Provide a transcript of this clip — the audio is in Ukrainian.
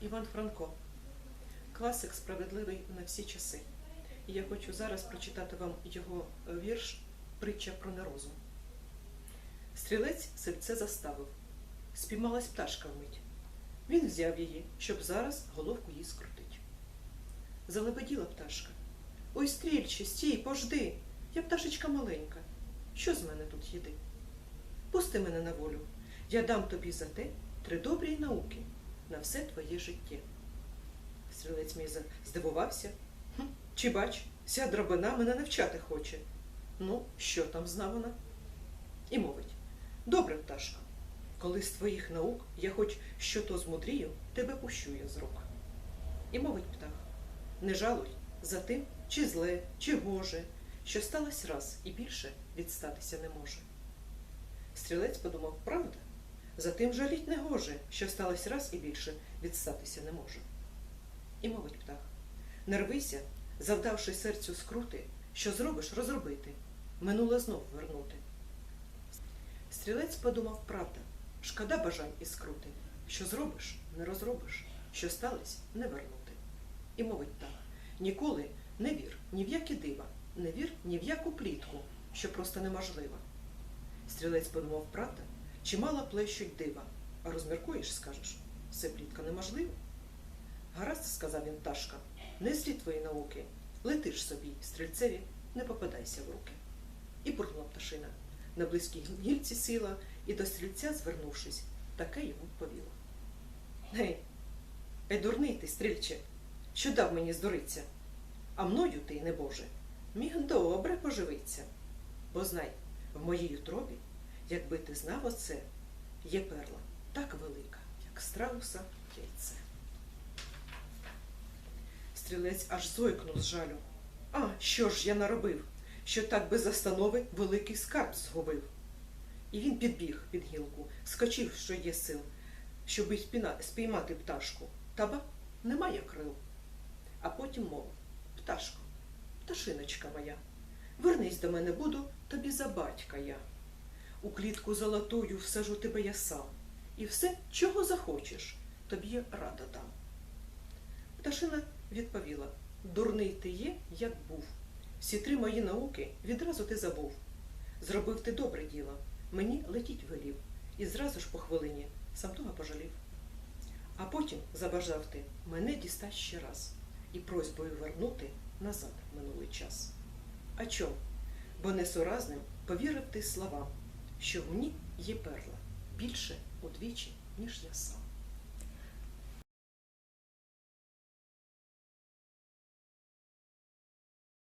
Іван Франко, класик справедливий на всі часи. І я хочу зараз прочитати вам його е, вірш Притча про нерозум. Стрілець сельце заставив. Спіймалась пташка вмить. Він взяв її, щоб зараз головку їй скрутить. Залебеділа пташка. Ой, стрільче, стій, пожди. Я пташечка маленька. Що з мене тут їди? Пусти мене на волю. Я дам тобі за те три добрі науки на все твоє життя. Стрілець мій здивувався. «Хм, Чи бач, вся драбина мене навчати хоче. Ну, що там зна вона? І мовить: Добре, пташка, коли з твоїх наук я хоч що то змудрію, тебе пущу я з рук. І мовить птах: Не жалуй за тим, чи зле, чи гоже, що сталося раз і більше відстатися не може. Стрілець подумав, правда? За тим жаліть не гоже, що сталося раз і більше відстатися не може. І мовить птах: Не рвися, завдавши серцю скрути, що зробиш розробити, минуле знов вернути. Стрілець подумав, правда, шкода бажань і скрути, що зробиш, не розробиш, що сталося не вернути. І мовить птах: Ніколи не вір ні в які дива, не вір ні в яку плітку, що просто неможлива. Стрілець подумав, правда, чимало плещуть дива, а розміркуєш, скажеш, все плітка неможлива. Гаразд, сказав він пташка, не злі твої науки, лети ж собі, стрільцеві, не попадайся в руки. І буркнула пташина. На близькій гільці сіла і до стрільця, звернувшись, таке йому повіла. Гей, ей, дурний ти, стрільче, що дав мені здуриться, а мною ти, небоже, міг добре поживиться. Бо знай, в моїй утробі, якби ти знав оце, є перла так велика, як страуса яйце. Стрілець аж зойкнув з жалю. А, що ж я наробив, що так без останови великий скарб згубив. І він підбіг під гілку, скочив, що є сил, спіна- спіймати пташку. Та немає крил. А потім мовив Пташко, пташиночка моя, вернись до мене буду тобі за батька я. У клітку золотую всажу тебе я сам, і все, чого захочеш, тобі рада дам. Пташина відповіла Дурний ти є, як був. Всі три мої науки відразу ти забув. Зробив ти добре діло, мені летіть велів, і зразу ж по хвилині сам того пожалів. А потім забажав ти мене дістать ще раз і просьбою вернути назад минулий час. А чом? Бо несуразним повірив ти словам, що в ній є перла більше удвічі, ніж я сам.